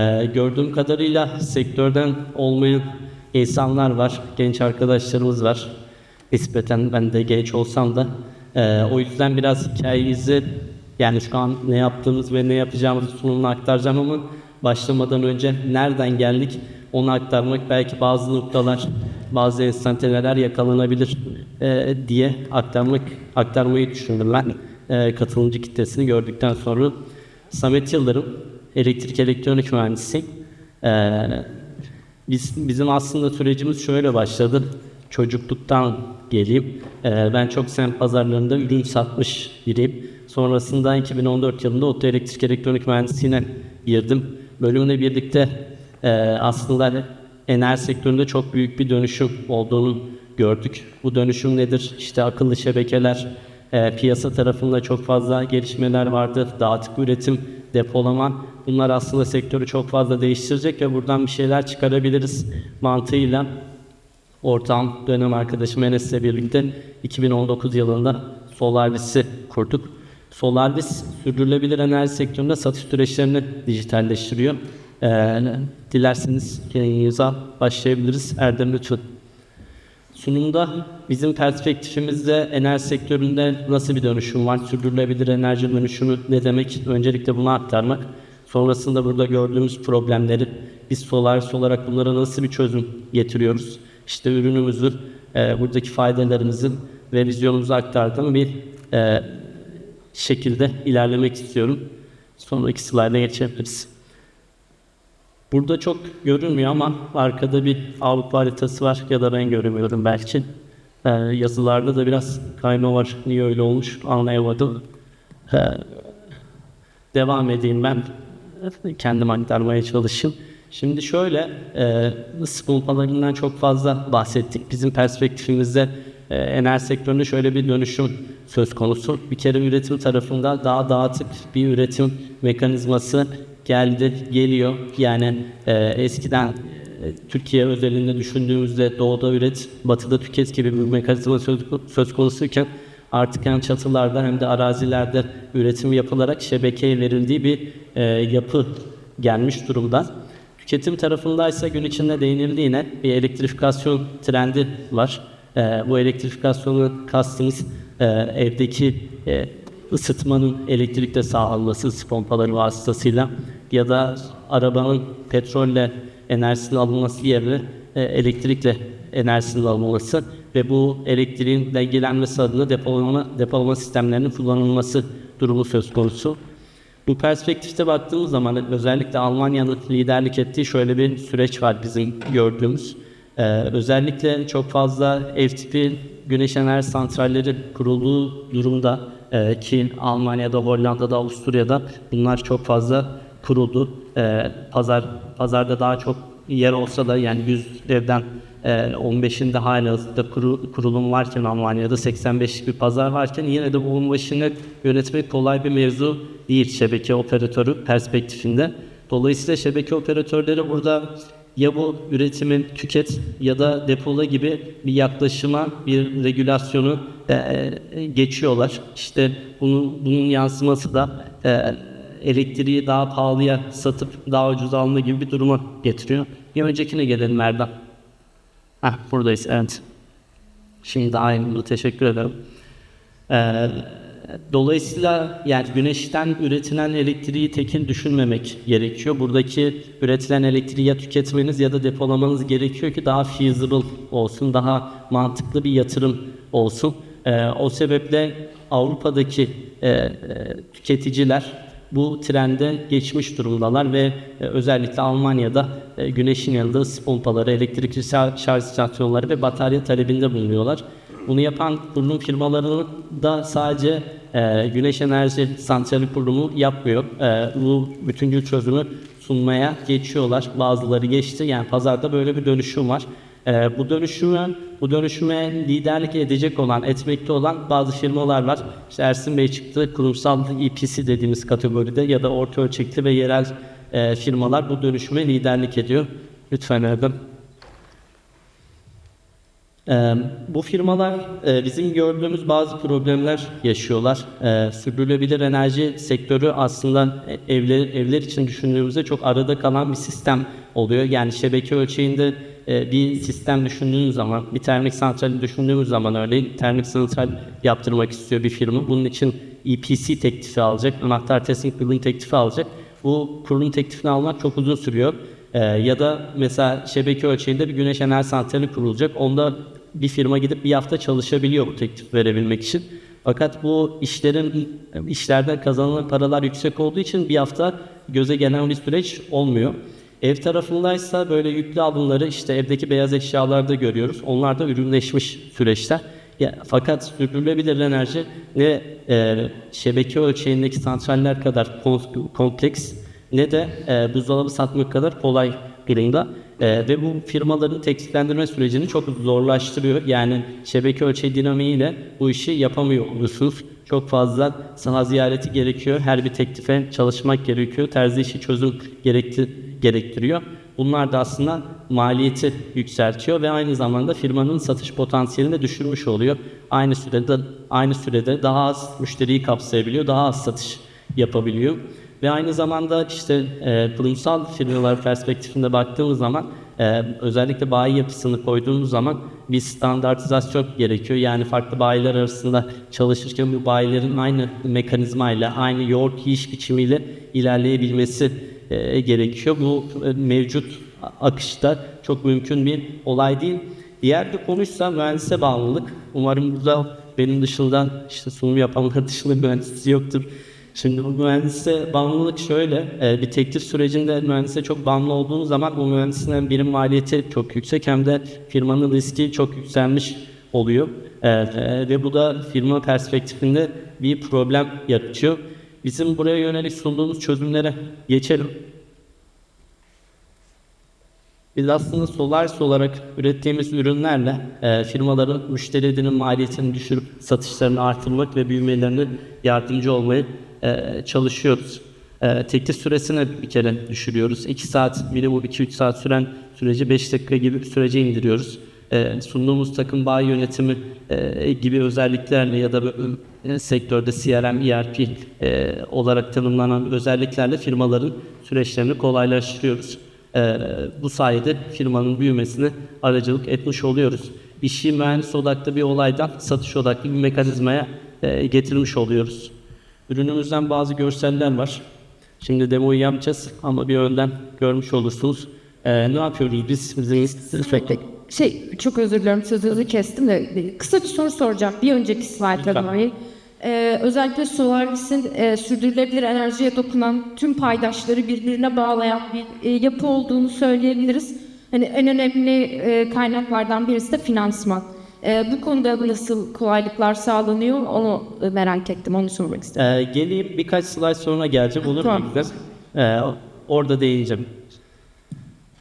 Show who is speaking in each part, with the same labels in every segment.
Speaker 1: Ee, gördüğüm kadarıyla sektörden olmayan insanlar var, genç arkadaşlarımız var. Nispeten ben de genç olsam da. Ee, o yüzden biraz hikayemizi yani şu an ne yaptığımız ve ne yapacağımızı sunumla aktaracağım ama başlamadan önce nereden geldik onu aktarmak belki bazı noktalar, bazı enstantaneler yakalanabilir e, diye aktarmak aktarmayı düşündüm ben e, katılımcı kitlesini gördükten sonra. Samet Yıldırım, elektrik elektronik mühendisi. E, biz, bizim aslında sürecimiz şöyle başladı. Çocukluktan geleyim. Ee, ben çok semt pazarlarında ürün satmış biriyim. Sonrasında 2014 yılında oto elektrik elektronik mühendisliğine girdim. Bölümle birlikte e, aslında enerji sektöründe çok büyük bir dönüşüm olduğunu gördük. Bu dönüşüm nedir? İşte akıllı şebekeler, e, piyasa tarafında çok fazla gelişmeler vardı. Dağıtık üretim, depolama. Bunlar aslında sektörü çok fazla değiştirecek ve buradan bir şeyler çıkarabiliriz mantığıyla ortağım dönem arkadaşım Enes'le birlikte 2019 yılında Solaris'i kurduk. Solaris sürdürülebilir enerji sektöründe satış süreçlerini dijitalleştiriyor. Ee, dilerseniz yayınınıza başlayabiliriz. Erdem lütfen. Sunumda bizim perspektifimizde enerji sektöründe nasıl bir dönüşüm var? Sürdürülebilir enerji dönüşümü ne demek? Öncelikle bunu aktarmak. Sonrasında burada gördüğümüz problemleri biz Solaris olarak bunlara nasıl bir çözüm getiriyoruz? İşte ürünümüzün, e, buradaki faydalarımızın ve vizyonumuzu aktardığım bir e, şekilde ilerlemek istiyorum. Sonraki slayda geçebiliriz. Burada çok görünmüyor ama arkada bir Avrupa haritası var ya da ben göremiyorum belki. Ee, yazılarda da biraz kayma var. Niye öyle olmuş anlayamadım. Ee, devam edeyim ben. Kendim aktarmaya çalışayım. Şimdi şöyle, e, ısı pompalarından çok fazla bahsettik. Bizim perspektifimizde e, enerji sektöründe şöyle bir dönüşüm söz konusu. Bir kere üretim tarafında daha dağıtık bir üretim mekanizması geldi, geliyor. Yani e, eskiden e, Türkiye özelinde düşündüğümüzde doğuda üret, batıda tüket gibi bir mekanizma söz, söz konusuyken artık hem çatılarda hem de arazilerde üretim yapılarak şebekeye verildiği bir e, yapı gelmiş durumda. Tüketim tarafındaysa gün içinde değinildiğine bir elektrifikasyon trendi var. E, bu elektrifikasyonu kastımız e, evdeki e, ısıtmanın elektrikle sağlanması ısı pompaları vasıtasıyla ya da arabanın petrolle enerjisini alınması yerine e, elektrikle enerjisinin alınması ve bu elektriğin dengelenmesi adına depolama, depolama sistemlerinin kullanılması durumu söz konusu. Bu perspektifte baktığımız zaman özellikle Almanya'nın liderlik ettiği şöyle bir süreç var bizim gördüğümüz. Ee, özellikle çok fazla ev tipi güneş enerji santralleri kurulduğu durumda e, ki Almanya'da, Hollanda'da, Avusturya'da bunlar çok fazla kuruldu. E, pazar pazarda daha çok yer olsa da yani 100 evden e, 15'inde hala da kuru, kurulum varken Almanya'da 85'lik bir pazar varken yine de bu 15'ini yönetmek kolay bir mevzu değil şebeke operatörü perspektifinde. Dolayısıyla şebeke operatörleri burada ya bu üretimin tüket ya da depola gibi bir yaklaşıma, bir regülasyonu e, e, geçiyorlar. İşte bunun, bunun yansıması da e, elektriği daha pahalıya satıp daha ucuz alma gibi bir duruma getiriyor. Bir öncekine gelelim Erdem. Heh, buradayız, evet. Şimdi daha iyi teşekkür ederim. Ee, dolayısıyla yani güneşten üretilen elektriği tekin düşünmemek gerekiyor. Buradaki üretilen elektriği ya tüketmeniz ya da depolamanız gerekiyor ki daha feasible olsun, daha mantıklı bir yatırım olsun. Ee, o sebeple Avrupa'daki e, e, tüketiciler bu trende geçmiş durumdalar ve e, özellikle Almanya'da e, güneşin yanında ısı pompaları, elektrikli şarj istasyonları ve batarya talebinde bulunuyorlar. Bunu yapan kurulum firmalarının da sadece e, güneş enerji santrali kurulumu yapmıyor. E, bu bütüncül çözümü sunmaya geçiyorlar. Bazıları geçti. Yani pazarda böyle bir dönüşüm var. E, bu dönüşümü, bu dönüşüme liderlik edecek olan, etmekte olan bazı firmalar var. İşte Ersin Bey çıktı, kurumsal EPC dediğimiz kategoride ya da orta ölçekli ve yerel e, firmalar bu dönüşüme liderlik ediyor. Lütfen Erdem. Ee, bu firmalar e, bizim gördüğümüz bazı problemler yaşıyorlar. Ee, sürdürülebilir enerji sektörü aslında e, evler, evler için düşündüğümüzde çok arada kalan bir sistem oluyor. Yani şebeke ölçeğinde e, bir sistem düşündüğünüz zaman, bir termik santral düşündüğümüz zaman örneğin termik santral yaptırmak istiyor bir firma. Bunun için EPC teklifi alacak, anahtar teslim kurulum teklifi alacak. Bu kurulum teklifini almak çok uzun sürüyor. Ee, ya da mesela şebeke ölçeğinde bir güneş enerji santrali kurulacak. Onda bir firma gidip bir hafta çalışabiliyor bu teklif verebilmek için. Fakat bu işlerin işlerden kazanılan paralar yüksek olduğu için bir hafta göze gelen bir süreç olmuyor. Ev tarafındaysa böyle yüklü alımları işte evdeki beyaz eşyalarda görüyoruz. Onlar da ürünleşmiş süreçler. Ya, fakat sürdürülebilir enerji ne e, şebeke ölçeğindeki santraller kadar kom- kompleks ne de e, buzdolabı satmak kadar kolay durumda. E, ve bu firmaların tekstillendirme sürecini çok zorlaştırıyor. Yani şebeke ölçeği dinamiğiyle bu işi yapamıyor olursunuz. Çok fazla sana ziyareti gerekiyor. Her bir teklife çalışmak gerekiyor. Terzi işi çözüm gerekti, gerektiriyor. Bunlar da aslında maliyeti yükseltiyor ve aynı zamanda firmanın satış potansiyelini de düşürmüş oluyor. Aynı sürede aynı sürede daha az müşteriyi kapsayabiliyor, daha az satış yapabiliyor. Ve aynı zamanda işte e, kurumsal firmalar perspektifinde baktığımız zaman e, özellikle bayi yapısını koyduğumuz zaman bir standartizasyon gerekiyor. Yani farklı bayiler arasında çalışırken bu bayilerin aynı mekanizmayla, aynı yoğurt yiyiş biçimiyle ilerleyebilmesi e, gerekiyor. Bu e, mevcut akışta çok mümkün bir olay değil. Diğer bir konuysa mühendise bağımlılık. Umarım burada benim dışından işte sunum yapanlar dışında mühendisi yoktur. Şimdi bu mühendise bağımlılık şöyle, e, bir teklif sürecinde mühendise çok bağımlı olduğunuz zaman bu mühendisin hem birim maliyeti çok yüksek hem de firmanın riski çok yükselmiş oluyor. E, e, ve bu da firma perspektifinde bir problem yaratıyor. Bizim buraya yönelik sunduğumuz çözümlere geçelim. Biz aslında Solaris olarak ürettiğimiz ürünlerle e, firmaların müşteri edinin maliyetini düşürüp satışlarını artırmak ve büyümelerine yardımcı olmaya e, çalışıyoruz. E, teklif süresini bir kere düşürüyoruz. 2 saat, minimum 2-3 saat süren süreci 5 dakika gibi bir sürece indiriyoruz. E, sunduğumuz takım bayi yönetimi e, gibi özelliklerle ya da e, sektörde CRM, ERP e, olarak tanımlanan özelliklerle firmaların süreçlerini kolaylaştırıyoruz. Ee, bu sayede firmanın büyümesine aracılık etmiş oluyoruz. İşi mühendis odaklı bir olaydan satış odaklı bir mekanizmaya e, getirmiş oluyoruz. Ürünümüzden bazı görseller var. Şimdi demoyu yapacağız ama bir önden görmüş olursunuz. Ee, ne yapıyoruz biz? Bizim.
Speaker 2: Şey çok özür diliyorum sözünüzü kestim de kısa bir soru soracağım bir önceki slayta
Speaker 1: Lütfen.
Speaker 2: dair. Ee, özellikle Solaris'in e, sürdürülebilir enerjiye dokunan tüm paydaşları birbirine bağlayan bir e, yapı olduğunu söyleyebiliriz. Hani en önemli e, kaynaklardan birisi de finansman. E, bu konuda nasıl kolaylıklar sağlanıyor onu e, merak ettim, onu sormak istedim.
Speaker 1: Ee, geleyim birkaç slide sonra geleceğim. Olur mu
Speaker 2: Tamam.
Speaker 1: Ee, orada değineceğim.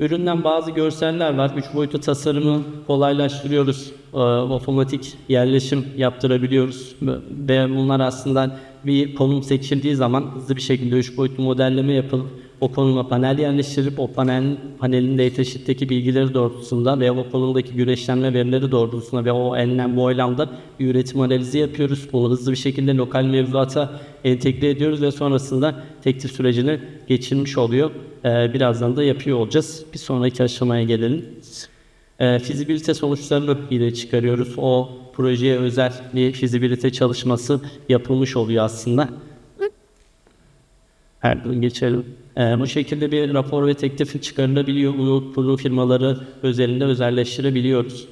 Speaker 1: Üründen bazı görseller var. Üç boyutlu tasarımı kolaylaştırıyoruz. Ee, otomatik yerleşim yaptırabiliyoruz. Ve bunlar aslında bir konum seçildiği zaman hızlı bir şekilde üç boyutlu modelleme yapılıp o konuma panel yerleştirip o panel, panelin datasheet'teki bilgileri doğrultusunda ve o konumdaki güreşlenme verileri doğrultusunda ve o enlem boylamda bir üretim analizi yapıyoruz. Bunu hızlı bir şekilde lokal mevzuata entegre ediyoruz ve sonrasında teklif sürecini geçirmiş oluyor. Ee, birazdan da yapıyor olacağız. Bir sonraki aşamaya gelelim. Ee, fizibilite sonuçlarını yine çıkarıyoruz. O projeye özel bir fizibilite çalışması yapılmış oluyor aslında. Her gün geçelim. Ee, bu şekilde bir rapor ve teklifi çıkarılabiliyor. Bunu kurum firmaları özelinde özelleştirebiliyoruz.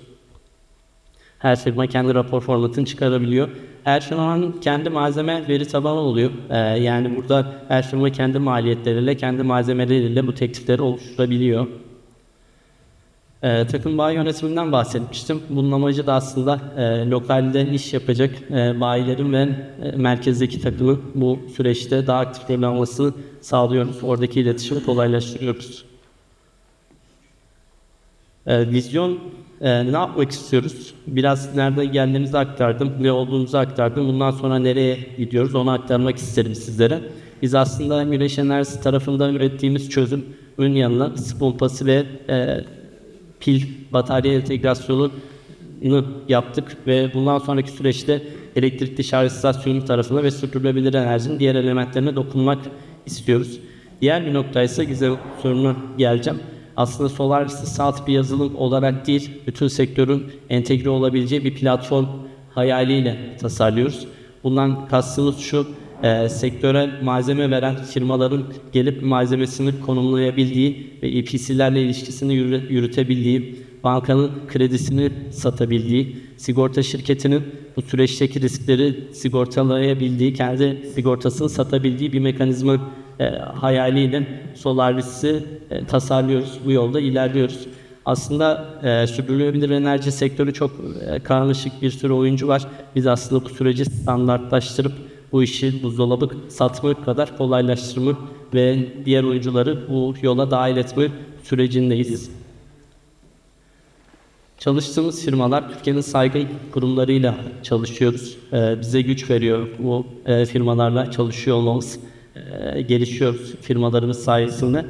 Speaker 1: Her firma kendi rapor formatını çıkarabiliyor. Her firmanın kendi malzeme veri tabanı oluyor. Ee, yani burada her firma kendi maliyetleriyle, kendi malzemeleriyle bu teklifleri oluşturabiliyor. Ee, takım bayi yönetiminden bahsetmiştim. Bunun amacı da aslında e, lokalde iş yapacak e, bayilerin ve e, merkezdeki takımı bu süreçte daha aktif rol almasını sağlıyoruz. Oradaki iletişimi kolaylaştırıyoruz. E, vizyon e, ne yapmak istiyoruz? Biraz nereden geldiğimizi aktardım, ne olduğumuzu aktardım. Bundan sonra nereye gidiyoruz onu aktarmak isterim sizlere. Biz aslında güneş enerjisi tarafından ürettiğimiz çözümün yanına ısı pompası ve e, pil batarya entegrasyonu yaptık ve bundan sonraki süreçte elektrikli şarj istasyonu tarafına ve sürdürülebilir enerjinin diğer elementlerine dokunmak istiyoruz. Diğer bir nokta ise Gizem soruna geleceğim. Aslında Solaris'i salt bir yazılım olarak değil, bütün sektörün entegre olabileceği bir platform hayaliyle tasarlıyoruz. Bundan kastımız şu, e, sektöre malzeme veren firmaların gelip malzemesini konumlayabildiği ve EPC'lerle ilişkisini yürü- yürütebildiği, bankanın kredisini satabildiği, sigorta şirketinin bu süreçteki riskleri sigortalayabildiği, kendi sigortasını satabildiği bir mekanizma e, hayaliyle Solaris'i e, tasarlıyoruz. Bu yolda ilerliyoruz. Aslında e, sürdürülebilir enerji sektörü çok e, karmaşık bir sürü oyuncu var. Biz aslında bu süreci standartlaştırıp bu işi buzdolabı satmak kadar kolaylaştırmak ve diğer oyuncuları bu yola dahil etme sürecindeyiz. Çalıştığımız firmalar Türkiye'nin saygın kurumlarıyla çalışıyoruz. Ee, bize güç veriyor bu e, firmalarla çalışıyor olmamız. Ee, gelişiyoruz firmalarımız sayesinde.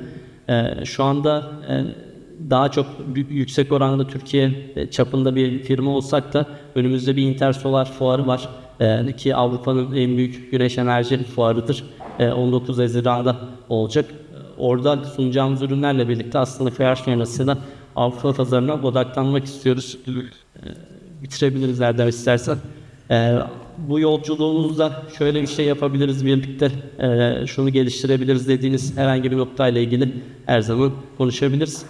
Speaker 1: Ee, şu anda e, daha çok yüksek oranda Türkiye çapında bir firma olsak da önümüzde bir Intersolar fuarı var. Ee, ki Avrupa'nın en büyük güneş enerji fuarıdır. Ee, 19 Haziran'da olacak. Orada sunacağımız ürünlerle birlikte aslında FR firmasıyla Avrupa pazarına odaklanmak istiyoruz. Ee, Bitirebiliriz Erdem istersen. Ee, bu yolculuğumuzda şöyle bir şey yapabiliriz birlikte, ee, şunu geliştirebiliriz dediğiniz herhangi bir noktayla ilgili her zaman konuşabiliriz.